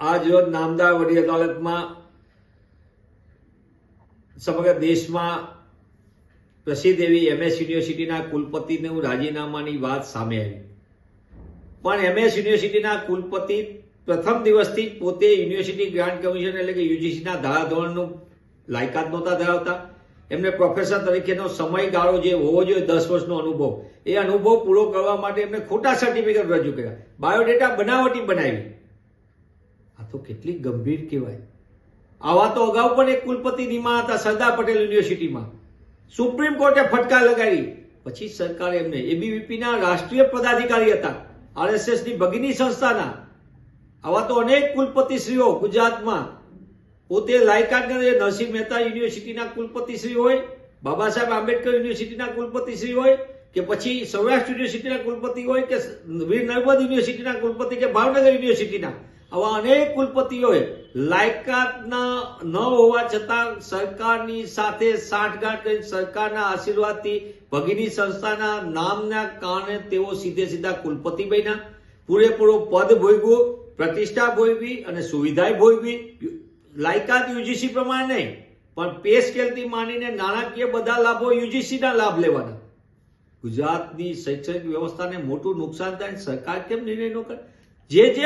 આજ રોજ નામદાર વડી અદાલતમાં સમગ્ર દેશમાં પ્રસિદ્ધ એવી એમએસ યુનિવર્સિટીના કુલપતિનું રાજીનામાની વાત સામે આવી. પણ એમએસ યુનિવર્સિટીના કુલપતિ પ્રથમ દિવસથી પોતે યુનિવર્સિટી ગ્રાન્ટ કમિશન એટલે કે યુજીસીના ધારાધોરણનું લાયકાત નહોતા ધરાવતા. એમને પ્રોફેસર તરીકેનો સમયગાળો જે હોવો જોઈએ, દસ વર્ષનો અનુભવ, એ અનુભવ પૂરો કરવા માટે એમને ખોટા સર્ટિફિકેટ રજૂ કર્યા. બાયોડેટા બનાવટી બનાવી. આ તો કેટલી ગંભીર કહેવાય. આવા તો અગાઉ પણ એક કુલપતિ નિમા હતા, સરદાર પટેલ યુનિવર્સિટીમાં. સુપ્રીમ કોર્ટે ફટકાર લગાડી. પછી સરકારે એમને, એબીવીપીના રાષ્ટ્રીય પદાધિકારી હતા, આરએસએસની ભગીની સંસ્થાના. આવા તો અનેક કુલપતિશ્રીઓ ગુજરાતમાં. પોતે લાયકાત નરસિંહ મહેતા યુનિવર્સિટીના કુલપતિશ્રી હોય, બાબા સાહેબ આંબેડકર યુનિવર્સિટીના કુલપતિશ્રી હોય, કે પછી સૌરાષ્ટ્ર યુનિવર્સિટીના કુલપતિ હોય, કે વીર નર્મદ યુનિવર્સિટીના કુલપતિ, કે ભાવનગર યુનિવર્સિટીના. આવા અનેક કુલપતિઓએ લાયકાતના ન હોવા છતાં સરકારની સાથે સાંઠગાંઠ કરી સરકારના આશીર્વાદથી ભગીની સંસ્થાના નામના કારણે તેઓ સીધે સીધા કુલપતિ બન્યા. પૂરેપૂરો પદ ભોગવું પ્રતિષ્ઠા ભોગવી અને સુવિધાએ ભોગવી. લાયકાત યુજીસી પ્રમાણે નહીં, પણ પે સ્કેલથી માનીને નાણાકીય બધા લાભો યુજીસીના લાભ લેવાના. ગુજરાતની શૈક્ષણિક વ્યવસ્થાને મોટું નુકસાન થાય સરકાર કેમ નિર્ણય ન કરે? જે જે